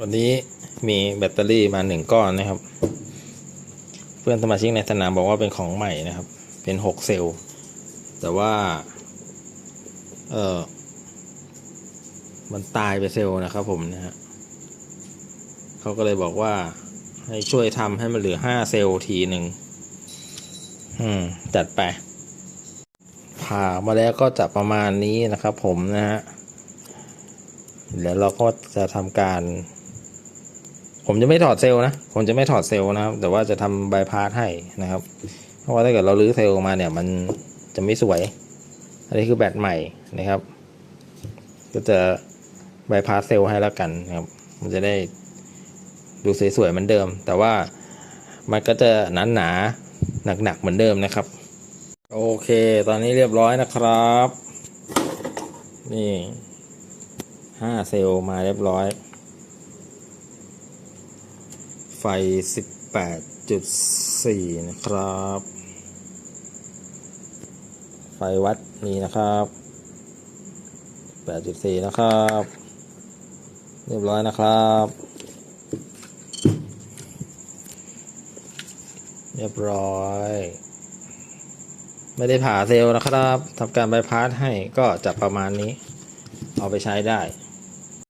วันนี้มีแบตเตอรี่มาหนึ่งก้อนนะครับ เพื่อนสมาชิกในสนามบอกว่าเป็นของใหม่นะครับ เป็นหกเซลล์แต่ว่า เออมันตายไปเซลล์นะครับผมนะฮะเขาก็เลยบอกว่าให้ช่วยทำให้มันเหลือห้าเซลล์ทีหนึ่งอืม จัดไป ผ่ามาแล้วก็จะประมาณนี้นะครับผมนะฮะแล้วเราก็จะทำการ ผมจะไม่ถอดเซลล์นะ ผมจะไม่ถอดเซลล์นะครับ แต่ว่าจะทำบายพาสให้นะครับ เพราะว่าถ้าเกิดเราลื้อเซลล์ออกมาเนี่ย มันจะไม่สวย อันนี้คือแบตใหม่นะครับ ก็จะบายพาสเซลล์ให้แล้วกันนะครับ มันจะได้ดูสวยๆเหมือนเดิม แต่ว่ามันก็จะหนาหนาหนักๆเหมือนเดิมนะครับ โอเค ตอนนี้เรียบร้อยนะครับ นี่ห้าเซลล์มาเรียบร้อย ไฟสิบแปดจุดสี่นะครับ ไฟวัดนี้นะครับแปดจุดสี่นะครับ เรียบร้อยนะครับ เรียบร้อย ไม่ได้ผ่าเซลล์นะครับทำการบายพาสให้ก็จะประมาณนี้ เอาไปใช้ได้